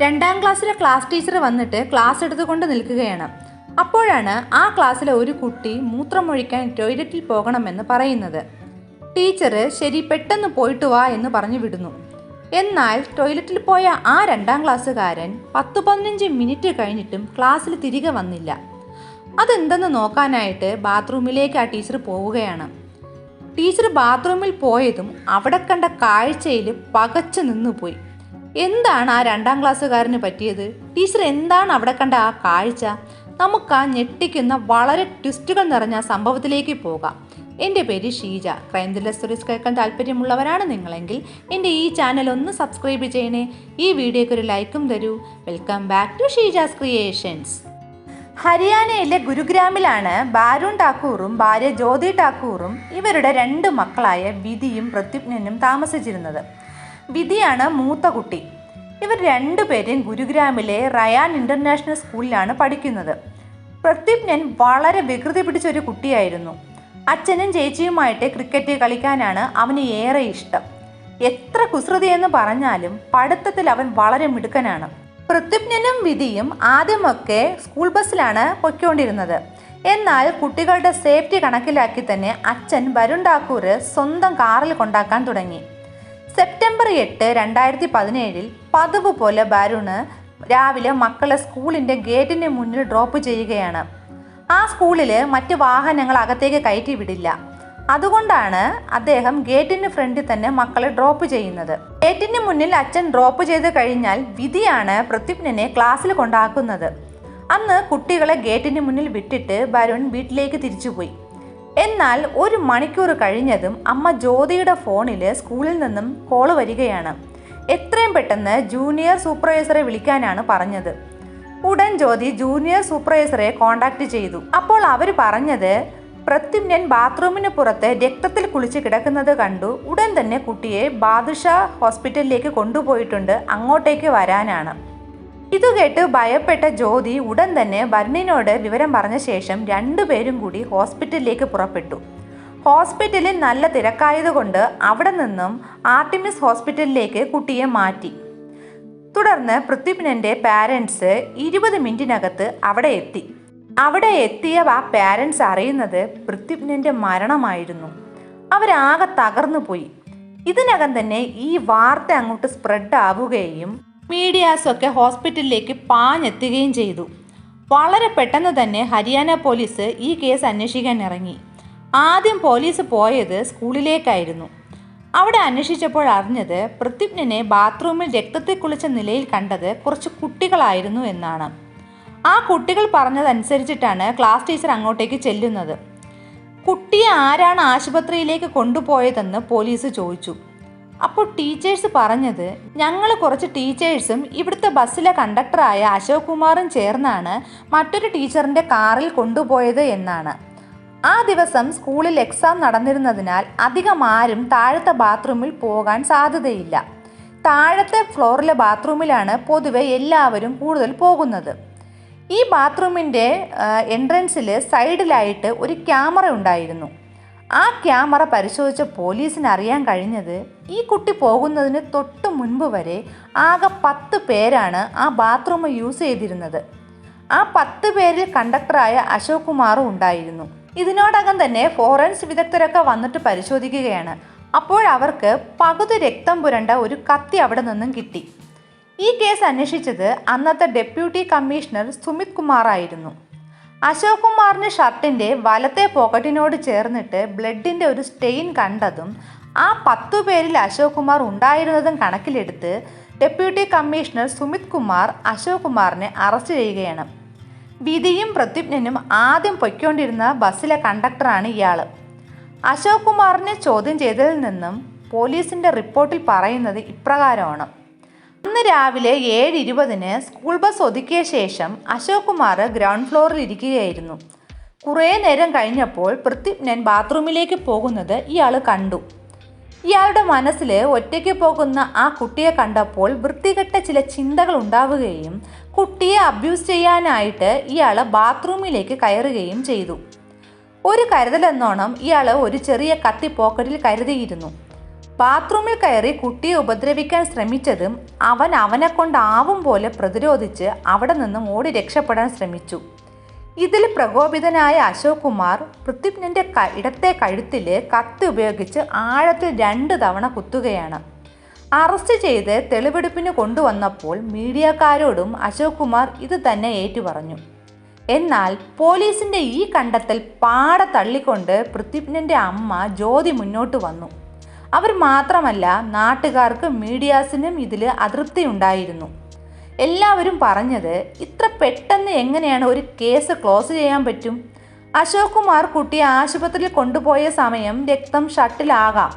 രണ്ടാം ക്ലാസ്സിലെ class teacher വന്നിട്ട് ക്ലാസ് എടുത്തുകൊണ്ട് നിൽക്കുകയാണ്. അപ്പോഴാണ് ആ ക്ലാസ്സിലെ ഒരു കുട്ടി മൂത്രമൊഴിക്കാൻ ടോയ്ലറ്റിൽ പോകണമെന്ന് പറയുന്നത്. ടീച്ചർ ശരി പെട്ടെന്ന് പോയിട്ട് വാ എന്ന് പറഞ്ഞു വിടുന്നു. എന്നാൽ ടോയ്ലറ്റിൽ പോയ ആ രണ്ടാം ക്ലാസ്സുകാരൻ പത്ത് പതിനഞ്ച് മിനിറ്റ് കഴിഞ്ഞിട്ടും ക്ലാസ്സിൽ തിരികെ വന്നില്ല. അതെന്തെന്ന് നോക്കാനായിട്ട് ബാത്റൂമിലേക്ക് ആ ടീച്ചർ പോവുകയാണ്. ടീച്ചർ ബാത്റൂമിൽ പോയതും അവിടെ കണ്ട കാഴ്ചയിൽ പകച്ചു നിന്നുപോയി. എന്താണ് ആ രണ്ടാം ക്ലാസ്സുകാരന് പറ്റിയത്? ടീച്ചർ എന്താണ് അവിടെ കണ്ട ആ കാഴ്ച? നമുക്ക് ആ ഞെട്ടിക്കുന്ന വളരെ ട്വിസ്റ്റുകൾ നിറഞ്ഞ സംഭവത്തിലേക്ക് പോകാം. എന്റെ പേര് ഷീജ. ക്രൈം ത്രില്ലർ സ്റ്റോറീസ് കേൾക്കാൻ താല്പര്യമുള്ളവരാണ് നിങ്ങളെങ്കിൽ എന്റെ ഈ ചാനൽ ഒന്ന് സബ്സ്ക്രൈബ് ചെയ്യണേ. ഈ വീഡിയോയ്ക്ക് ഒരു ലൈക്കും തരൂ. Welcome back to Sheeja's creations. ഹരിയാനയിലെ ഗുരുഗ്രാമിലാണ് ബാരുൺ ടാക്കൂറും ഭാര്യ ജ്യോതി ടാക്കൂറും ഇവരുടെ രണ്ട് മക്കളായ വിധിയും പ്രത്യുജ്ഞനും താമസിച്ചിരുന്നത്. വിധിയാണ് മൂത്ത കുട്ടി. ഇവർ രണ്ടുപേരും ഗുരുഗ്രാമിലെ റയാൻ ഇന്റർനാഷണൽ സ്കൂളിലാണ് പഠിക്കുന്നത്. പ്രത്യുപ്നൻ വളരെ വികൃതി പിടിച്ച ഒരു കുട്ടിയായിരുന്നു. അച്ഛനും ചേച്ചിയുമായിട്ട് ക്രിക്കറ്റ് കളിക്കാനാണ് അവന് ഏറെ ഇഷ്ടം. എത്ര കുസൃതിയെന്ന് പറഞ്ഞാലും പഠിത്തത്തിൽ അവൻ വളരെ മിടുക്കനാണ്. പ്രത്യുപ്നനും വിധിയും ആദ്യമൊക്കെ സ്കൂൾ ബസ്സിലാണ് പൊയ്ക്കൊണ്ടിരുന്നത്. എന്നാൽ കുട്ടികളുടെ സേഫ്റ്റി കണക്കിലാക്കി തന്നെ അച്ഛൻ വരുൺ ഠാക്കൂർ സ്വന്തം കാറിൽ കൊണ്ടാക്കാൻ തുടങ്ങി. സെപ്റ്റംബർ എട്ട് രണ്ടായിരത്തി പതിനേഴിൽ പതിവ് പോലെ ബാരുണ് രാവിലെ മക്കളെ സ്കൂളിന്റെ ഗേറ്റിന് മുന്നിൽ ഡ്രോപ്പ് ചെയ്യുകയാണ്. ആ സ്കൂളിൽ മറ്റ് വാഹനങ്ങൾ അകത്തേക്ക് കയറ്റി വിടില്ല. അതുകൊണ്ടാണ് അദ്ദേഹം ഗേറ്റിന് ഫ്രണ്ടിൽ തന്നെ മക്കളെ ഡ്രോപ്പ് ചെയ്യുന്നത്. ഗേറ്റിന് മുന്നിൽ അച്ഛൻ ഡ്രോപ്പ് ചെയ്ത് കഴിഞ്ഞാൽ വിധിയാണ് പ്രത്യുപ്നെ ക്ലാസ്സിൽ കൊണ്ടാക്കുന്നത്. അന്ന് കുട്ടികളെ ഗേറ്റിന് മുന്നിൽ വിട്ടിട്ട് ബരുൺ വീട്ടിലേക്ക് തിരിച്ചുപോയി. എന്നാൽ ഒരു മണിക്കൂർ കഴിഞ്ഞതും അമ്മ ജ്യോതിയുടെ ഫോണിൽ സ്കൂളിൽ നിന്നും കോൾ വരികയാണ്. എത്രയും പെട്ടെന്ന് ജൂനിയർ സൂപ്പർവൈസറെ വിളിക്കാനാണ് പറഞ്ഞത്. ഉടൻ ജ്യോതി ജൂനിയർ സൂപ്പർവൈസറെ കോണ്ടാക്ട് ചെയ്തു. അപ്പോൾ അവർ പറഞ്ഞത് പ്രത്യുമ്നൻ ബാത്റൂമിന് പുറത്ത് രക്തത്തിൽ കുളിച്ച് കിടക്കുന്നത് കണ്ടു. ഉടൻ തന്നെ കുട്ടിയെ ബാദുഷ ഹോസ്പിറ്റലിലേക്ക് കൊണ്ടുപോയിട്ടുണ്ട്. അങ്ങോട്ടേക്ക് വരാനാണ്. ഇത് കേട്ട് ഭയപ്പെട്ട ജ്യോതി ഉടൻ തന്നെ വരുണിനോട് വിവരം പറഞ്ഞ ശേഷം രണ്ടുപേരും കൂടി ഹോസ്പിറ്റലിലേക്ക് പുറപ്പെട്ടു. ഹോസ്പിറ്റലിൽ നല്ല തിരക്കായതുകൊണ്ട് അവിടെ നിന്നും ആർട്ടിമിസ് ഹോസ്പിറ്റലിലേക്ക് കുട്ടിയെ മാറ്റി. തുടർന്ന് പൃഥ്വിനന്റെ പാരൻസ് ഇരുപത് മിനിറ്റിനകത്ത് അവിടെ എത്തി. അവിടെ എത്തിയ ആ പാരൻസ് അറിയുന്നത് പൃഥ്വിനന്റെ മരണമായിരുന്നു. അവരാകെ തകർന്നു പോയി ഇതിനകം തന്നെ ഈ വാർത്ത അങ്ങോട്ട് സ്പ്രെഡ് ആവുകയും മീഡിയാസൊക്കെ ഹോസ്പിറ്റലിലേക്ക് പാഞ്ഞെത്തുകയും ചെയ്തു. വളരെ പെട്ടെന്ന് തന്നെ ഹരിയാന പോലീസ് ഈ കേസ് അന്വേഷിക്കാൻ ഇറങ്ങി. ആദ്യം പോലീസ് പോയത് സ്കൂളിലേക്കായിരുന്നു. അവിടെ അന്വേഷിച്ചപ്പോൾ അറിഞ്ഞത് പ്രത്യുപ്നെ ബാത്റൂമിൽ രക്തത്തിൽ കുളിച്ച നിലയിൽ കണ്ടത് കുറച്ച് കുട്ടികളായിരുന്നു എന്നാണ്. ആ കുട്ടികൾ പറഞ്ഞതനുസരിച്ചിട്ടാണ് ക്ലാസ് ടീച്ചർ അങ്ങോട്ടേക്ക് ചെല്ലുന്നത്. കുട്ടിയെ ആരാണ് ആശുപത്രിയിലേക്ക് കൊണ്ടുപോയതെന്ന് പോലീസ് ചോദിച്ചു. അപ്പോൾ ടീച്ചേഴ്സ് പറഞ്ഞത് ഞങ്ങൾ കുറച്ച് ടീച്ചേഴ്സും ഇവിടുത്തെ ബസ്സിലെ കണ്ടക്ടറായ അശോക് കുമാറും ചേർന്നാണ് മറ്റൊരു ടീച്ചറിന്റെ കാറിൽ കൊണ്ടുപോയത് എന്നാണ്. ആ ദിവസം സ്കൂളിൽ എക്സാം നടന്നിരുന്നതിനാൽ അധികം ആരും താഴത്തെ ബാത്റൂമിൽ പോകാൻ സാധ്യതയില്ല. താഴത്തെ ഫ്ലോറിലെ ബാത്റൂമിലാണ് പൊതുവെ എല്ലാവരും കൂടുതൽ പോകുന്നത്. ഈ ബാത്റൂമിന്റെ എൻട്രൻസിൽ സൈഡിലായിട്ട് ഒരു ക്യാമറ ഉണ്ടായിരുന്നു. ആ ക്യാമറ പരിശോധിച്ച പോലീസിന് അറിയാൻ കഴിഞ്ഞത് ഈ കുട്ടി പോകുന്നതിന് തൊട്ട് മുൻപ് വരെ ആകെ പത്ത് പേരാണ് ആ ബാത്റൂം യൂസ് ചെയ്തിരുന്നത്. ആ പത്ത് പേരിൽ കണ്ടക്ടറായ അശോക് കുമാറും ഉണ്ടായിരുന്നു. ഇതിനോടകം തന്നെ ഫോറൻസ് വിദഗ്ധരൊക്കെ വന്നിട്ട് പരിശോധിക്കുകയാണ്. അപ്പോഴവർക്ക് പകുതി രക്തം പുരണ്ട ഒരു കത്തി അവിടെ നിന്നും കിട്ടി. ഈ കേസ് അന്വേഷിച്ചത് അന്നത്തെ ഡെപ്യൂട്ടി കമ്മീഷണർ സുമിത് കുമാർ ആയിരുന്നു അശോക് കുമാറിന്റെ ഷർട്ടിന്റെ വലത്തെ പോക്കറ്റിനോട് ചേർന്നിട്ട് ബ്ലഡിന്റെ ഒരു സ്റ്റെയിൻ കണ്ടതും ആ പത്തു പേരിൽ അശോക് കുമാർ ഉണ്ടായിരുന്നതും കണക്കിലെടുത്ത് ഡെപ്യൂട്ടി കമ്മീഷണർ സുമിത് കുമാർ അശോക് കുമാറിനെ അറസ്റ്റ് ചെയ്യുകയാണ്. വിധിയും പ്രത്യുജ്ഞനും ആദ്യം പൊയ്ക്കൊണ്ടിരുന്ന ബസ്സിലെ കണ്ടക്ടറാണ് ഇയാൾ അശോക് കുമാറിനെ ചോദ്യം ചെയ്തതിൽ നിന്നും പോലീസിന്റെ റിപ്പോർട്ടിൽ പറയുന്നത് ഇപ്രകാരമാണ്. അന്ന് രാവിലെ ഏഴ് ഇരുപതിന് സ്കൂൾ ബസ് ഒതുക്കിയ ശേഷം അശോക് കുമാർ ഗ്രൗണ്ട് ഫ്ലോറിൽ ഇരിക്കുകയായിരുന്നു. കുറേ നേരം കഴിഞ്ഞപ്പോൾ പൃഥ്വിജ്ഞൻ ബാത്റൂമിലേക്ക് പോകുന്നത് ഇയാൾ കണ്ടു. ഇയാളുടെ മനസ്സിൽ ഒറ്റയ്ക്ക് പോകുന്ന ആ കുട്ടിയെ കണ്ടപ്പോൾ വൃത്തികെട്ട ചില ചിന്തകൾ ഉണ്ടാവുകയും കുട്ടിയെ അബ്യൂസ് ചെയ്യാനായിട്ട് ഇയാൾ ബാത്റൂമിലേക്ക് കയറുകയും ചെയ്തു. ഒരു കരുതലെന്നോണം ഇയാൾ ഒരു ചെറിയ കത്തി പോക്കറ്റിൽ കരുതിയിരുന്നു. ബാത്റൂമിൽ കയറി കുട്ടിയെ ഉപദ്രവിക്കാൻ ശ്രമിച്ചതും അവൻ അവനെ കൊണ്ടാവും പോലെ പ്രതിരോധിച്ച് അവിടെ നിന്നും ഓടി രക്ഷപ്പെടാൻ ശ്രമിച്ചു. ഇതിൽ പ്രകോപിതനായ അശോക് കുമാർ പൃഥ്വിജ്ഞന്റെ ക- ഇടത്തെ കഴുത്തിൽ കത്തി ഉപയോഗിച്ച് ആഴത്തിൽ രണ്ട് തവണ കുത്തുകയാണ്. അറസ്റ്റ് ചെയ്ത് തെളിവെടുപ്പിന് കൊണ്ടുവന്നപ്പോൾ മീഡിയക്കാരോടും അശോക് കുമാർ ഇത് തന്നെ ഏറ്റുപറഞ്ഞു. എന്നാൽ പോലീസിന്റെ ഈ കണ്ടെത്തൽ പാടെ തള്ളിക്കൊണ്ട് പൃഥ്വിജ്ഞന്റെ അമ്മ ജ്യോതി മുന്നോട്ട് വന്നു. അവർ മാത്രമല്ല നാട്ടുകാർക്കും മീഡിയാസിനും ഇതിൽ അതൃപ്തി ഉണ്ടായിരുന്നു. എല്ലാവരും പറഞ്ഞത് ഇത്ര പെട്ടെന്ന് എങ്ങനെയാണ് ഒരു കേസ് ക്ലോസ് ചെയ്യാൻ പറ്റും? അശോക് കുമാർ കുട്ടിയെ ആശുപത്രിയിൽ കൊണ്ടുപോയ സമയം രക്തം ഷട്ടിലാകാം.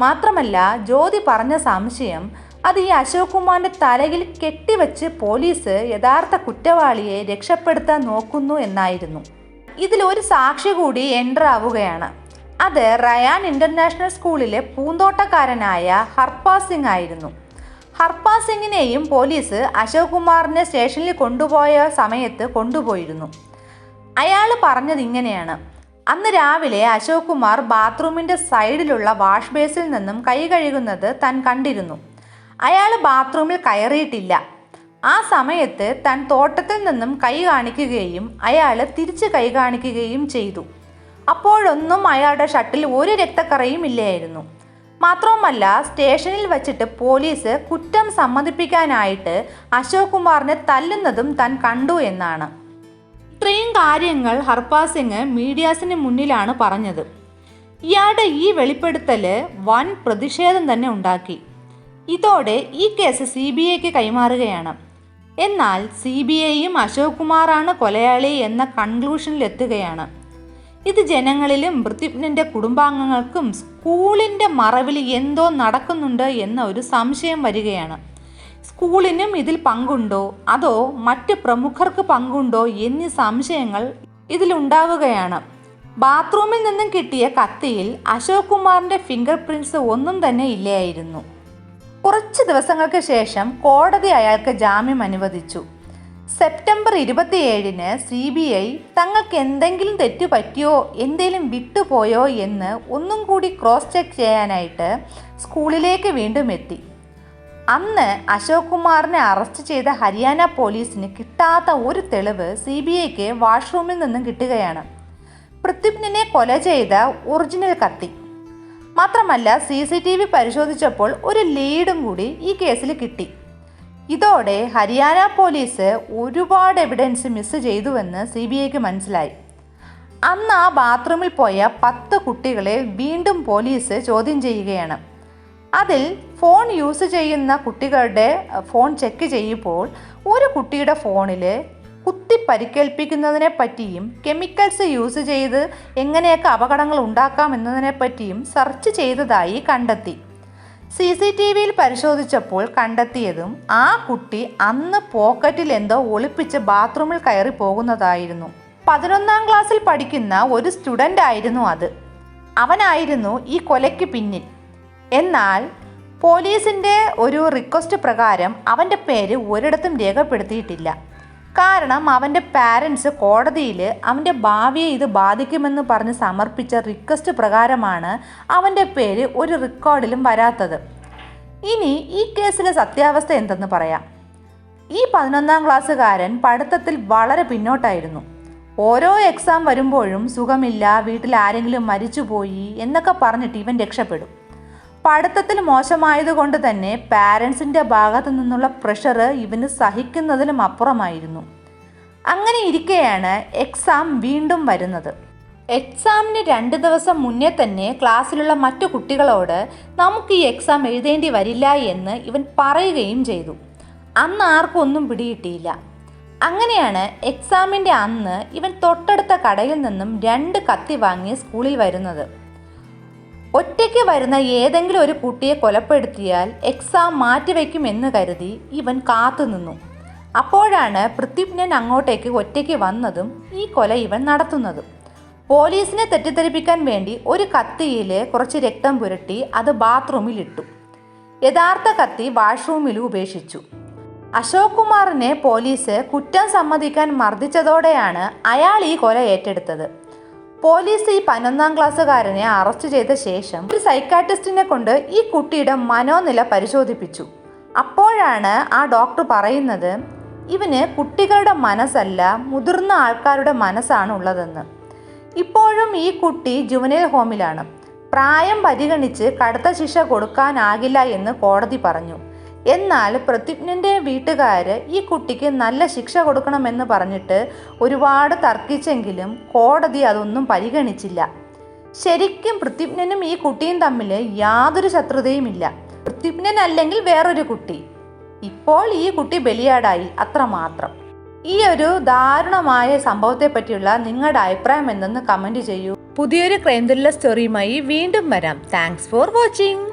മാത്രമല്ല ജ്യോതി പറഞ്ഞ സംശയം അത് ഈ അശോക് കുമാറിന്റെ തലയിൽ കെട്ടിവെച്ച് പോലീസ് യഥാർത്ഥ കുറ്റവാളിയെ രക്ഷപ്പെടുത്താൻ നോക്കുന്നു എന്നായിരുന്നു. ഇതിലൊരു സാക്ഷി കൂടി എന്റർ ആവുകയാണ്. അത് റയാൻ ഇന്റർനാഷണൽ സ്കൂളിലെ പൂന്തോട്ടക്കാരനായ ഹർപാ സിംഗ് ആയിരുന്നു. ഹർപാ സിംഗിനെയും പോലീസ് അശോക് കുമാറിനെ സ്റ്റേഷനിൽ കൊണ്ടുപോയ സമയത്ത് കൊണ്ടുപോയിരുന്നു. അയാൾ പറഞ്ഞത് ഇങ്ങനെയാണ്. അന്ന് രാവിലെ അശോക് കുമാർ ബാത്റൂമിന്റെ സൈഡിലുള്ള വാഷ് ബേസിൽ നിന്നും കൈ കഴുകുന്നത് താൻ കണ്ടിരുന്നു. അയാൾ ബാത്റൂമിൽ കയറിയിട്ടില്ല. ആ സമയത്ത് താൻ തോട്ടത്തിൽ നിന്നും കൈ കാണിക്കുകയും അയാൾ തിരിച്ച് കൈ കാണിക്കുകയും ചെയ്തു. അപ്പോഴൊന്നും അയാളുടെ ഷട്ടിൽ ഒരു രക്തക്കറയും ഇല്ലായിരുന്നു. മാത്രവുമല്ല സ്റ്റേഷനിൽ വച്ചിട്ട് പോലീസ് കുറ്റം സമ്മതിപ്പിക്കാനായിട്ട് അശോക് കുമാറിനെ തല്ലുന്നതും താൻ കണ്ടു എന്നാണ്. ഇത്രയും കാര്യങ്ങൾ ഹർപ്പ സിംഗ് മീഡിയാസിന് മുന്നിലാണ് പറഞ്ഞത്. ഇയാളുടെ ഈ വെളിപ്പെടുത്തൽ വൻ പ്രതിഷേധം തന്നെ ഉണ്ടാക്കി. ഇതോടെ ഈ കേസ് സി ബി ഐക്ക് കൈമാറുകയാണ്. എന്നാൽ സി ബി ഐയും അശോക് കുമാറാണ് കൊലയാളി എന്ന കൺക്ലൂഷനിലെത്തുകയാണ്. ഇത് ജനങ്ങളിലും പൃഥ്വിജ്ഞന്റെ കുടുംബാംഗങ്ങൾക്കും സ്കൂളിന്റെ മറവിൽ എന്തോ നടക്കുന്നുണ്ട് എന്ന ഒരു സംശയം വരികയാണ്. സ്കൂളിനും ഇതിൽ പങ്കുണ്ടോ? അതോ മറ്റ് പ്രമുഖർക്ക് പങ്കുണ്ടോ എന്നീ സംശയങ്ങൾ ഇതിലുണ്ടാവുകയാണ് ബാത്റൂമിൽ നിന്നും കിട്ടിയ കത്തിയിൽ അശോക് കുമാറിന്റെ ഫിംഗർ പ്രിന്റ്സ് ഒന്നും തന്നെ ഇല്ലായിരുന്നു. കുറച്ച് ദിവസങ്ങൾക്ക് ശേഷം കോടതി അയാൾക്ക് ജാമ്യം അനുവദിച്ചു. സെപ്റ്റംബർ ഇരുപത്തിയേഴിന് സി ബി ഐ തങ്ങൾക്ക് എന്തെങ്കിലും തെറ്റ് പറ്റിയോ എന്തെങ്കിലും വിട്ടുപോയോ എന്ന് ഒന്നും കൂടി ക്രോസ് ചെക്ക് ചെയ്യാനായിട്ട് സ്കൂളിലേക്ക് വീണ്ടും എത്തി. അന്ന് അശോക് കുമാറിനെ അറസ്റ്റ് ചെയ്ത ഹരിയാന പോലീസിന് കിട്ടാത്ത ഒരു തെളിവ് സി ബി ഐക്ക് വാഷ്റൂമിൽ നിന്നും കിട്ടുകയാണ്. പൃഥ്വിനെ കൊല ചെയ്ത ഒറിജിനൽ കത്തി. മാത്രമല്ല സി സി ടി വി പരിശോധിച്ചപ്പോൾ ഒരു ലീഡും കൂടി ഈ കേസിൽ കിട്ടി. ഇതോടെ ഹരിയാന പോലീസ് ഒരുപാട് എവിഡൻസ് മിസ് ചെയ്തുവെന്ന് സി ബി ഐക്ക് മനസ്സിലായി. അന്ന് ആ ബാത്റൂമിൽ പോയ പത്ത് കുട്ടികളെ വീണ്ടും പോലീസ് ചോദ്യം ചെയ്യുകയാണ്. അതിൽ ഫോൺ യൂസ് ചെയ്യുന്ന കുട്ടികളുടെ ഫോൺ ചെക്ക് ചെയ്യുമ്പോൾ ഒരു കുട്ടിയുടെ ഫോണിൽ കുത്തി പരിക്കേൽപ്പിക്കുന്നതിനെ പറ്റിയും കെമിക്കൽസ് യൂസ് ചെയ്ത് എങ്ങനെയൊക്കെ അപകടങ്ങൾ ഉണ്ടാക്കാം എന്നതിനെ പറ്റിയും സെർച്ച് ചെയ്തതായി കണ്ടെത്തി. സി സി ടി വിയിൽ പരിശോധിച്ചപ്പോൾ കണ്ടെത്തിയതും ആ കുട്ടി അന്ന് പോക്കറ്റിൽ എന്തോ ഒളിപ്പിച്ച് ബാത്റൂമിൽ കയറി പോകുന്നതായിരുന്നു. പതിനൊന്നാം ക്ലാസ്സിൽ പഠിക്കുന്ന ഒരു സ്റ്റുഡന്റ് ആയിരുന്നു അത്. അവനായിരുന്നു ഈ കൊലയ്ക്ക് പിന്നിൽ. എന്നാൽ പോലീസിന്റെ ഒരു റിക്വസ്റ്റ് പ്രകാരം അവന്റെ പേര് ഒരിടത്തും രേഖപ്പെടുത്തിയിട്ടില്ല. കാരണം അവന്റെ പാരൻസ് കോടതിയിൽ അവന്റെ ഭാവിയെ ഇത് ബാധിക്കുമെന്ന് പറഞ്ഞ് സമർപ്പിച്ച റിക്വസ്റ്റ് പ്രകാരമാണ് അവന്റെ പേര് ഒരു റെക്കോർഡിലും വരാത്തത്. ഇനി ഈ കേസിലെ സത്യാവസ്ഥ എന്തെന്ന് പറയാം. ഈ പതിനൊന്നാം ക്ലാസ്സുകാരൻ പഠിത്തത്തിൽ വളരെ പിന്നോട്ടായിരുന്നു. ഓരോ എക്സാം വരുമ്പോഴും സുഖമില്ല വീട്ടിൽ ആരെങ്കിലും മരിച്ചുപോയി എന്നൊക്കെ പറഞ്ഞിട്ട് ഇവൻ രക്ഷപ്പെടും. പഠിത്തത്തിൽ മോശമായതുകൊണ്ട് തന്നെ പാരൻസിന്റെ ഭാഗത്തു നിന്നുള്ള പ്രഷർ ഇവന് സഹിക്കുന്നതിലും അപ്പുറമായിരുന്നു. അങ്ങനെ ഇരിക്കെയാണ് എക്സാം വീണ്ടും വരുന്നത്. എക്സാമിന് രണ്ട് ദിവസം മുന്നേ തന്നെ ക്ലാസ്സിലുള്ള മറ്റു കുട്ടികളോട് നമുക്ക് ഈ എക്സാം എഴുതേണ്ടി വരില്ല എന്ന് ഇവൻ പറയുകയും ചെയ്തു. അന്ന് ആർക്കും ഒന്നും പിടികിട്ടിയില്ല. അങ്ങനെയാണ് എക്സാമിന്റെ അന്ന് ഇവൻ തൊട്ടടുത്ത കടയിൽ നിന്നും രണ്ട് കത്തി വാങ്ങി സ്കൂളിൽ വരുന്നത്. ഒറ്റയ്ക്ക് വരുന്ന ഏതെങ്കിലും ഒരു കുട്ടിയെ കൊലപ്പെടുത്തിയാൽ എക്സാം മാറ്റിവെക്കുമെന്ന് കരുതി ഇവൻ കാത്തുനിന്നു അപ്പോഴാണ് പൃഥ്വിജ്ഞൻ അങ്ങോട്ടേക്ക് ഒറ്റയ്ക്ക് വന്നതും ഈ കൊല ഇവൻ നടത്തുന്നതും. പോലീസിനെ തെറ്റിദ്ധരിപ്പിക്കാൻ വേണ്ടി ഒരു കത്തിയിൽ കുറച്ച് രക്തം പുരട്ടി അത് ബാത്റൂമിൽ ഇട്ടു. യഥാർത്ഥ കത്തി വാഷ്റൂമിൽ ഉപേക്ഷിച്ചു. അശോക് കുമാറിനെ പോലീസ് കുറ്റം സമ്മതിക്കാൻ മർദ്ദിച്ചതോടെയാണ് അയാൾ ഈ കൊല ഏറ്റെടുത്തത്. പോലീസ് ഈ പതിനൊന്നാം ക്ലാസ്സുകാരനെ അറസ്റ്റ് ചെയ്ത ശേഷം ഒരു സൈക്കാട്രിസ്റ്റിനെ കൊണ്ട് ഈ കുട്ടിയുടെ മനോനില പരിശോധിപ്പിച്ചു. അപ്പോഴാണ് ആ ഡോക്ടർ പറയുന്നത് ഇവന് കുട്ടികളുടെ മനസ്സല്ല മുതിർന്ന ആൾക്കാരുടെ മനസ്സാണ് ഉള്ളതെന്ന്. ഇപ്പോഴും ഈ കുട്ടി ജുവനൈൽ ഹോമിലാണ്. പ്രായം പരിഗണിച്ച് കടുത്ത ശിക്ഷ കൊടുക്കാനാകില്ല എന്ന് കോടതി പറഞ്ഞു. എന്നാൽ പ്രത്യുജ്ഞന്റെ വീട്ടുകാർ ഈ കുട്ടിക്ക് നല്ല ശിക്ഷ കൊടുക്കണമെന്ന് പറഞ്ഞിട്ട് ഒരുപാട് തർക്കിച്ചെങ്കിലും കോടതി അതൊന്നും പരിഗണിച്ചില്ല. ശരിക്കും പ്രത്യുജ്ഞനും ഈ കുട്ടിയും തമ്മിൽ യാതൊരു ശത്രുതയുമില്ല. പ്രത്യുജ്ഞൻ അല്ലെങ്കിൽ വേറൊരു കുട്ടി. ഇപ്പോൾ ഈ കുട്ടി ബലിയാടായി അത്രമാത്രം ഈ ഒരു ദാരുണമായ സംഭവത്തെ പറ്റിയുള്ള നിങ്ങളുടെ അഭിപ്രായം എന്തെന്ന് കമന്റ് ചെയ്യൂ. പുതിയൊരു ക്രൈം സ്റ്റോറിയുമായി വീണ്ടും വരാം. Thanks for watching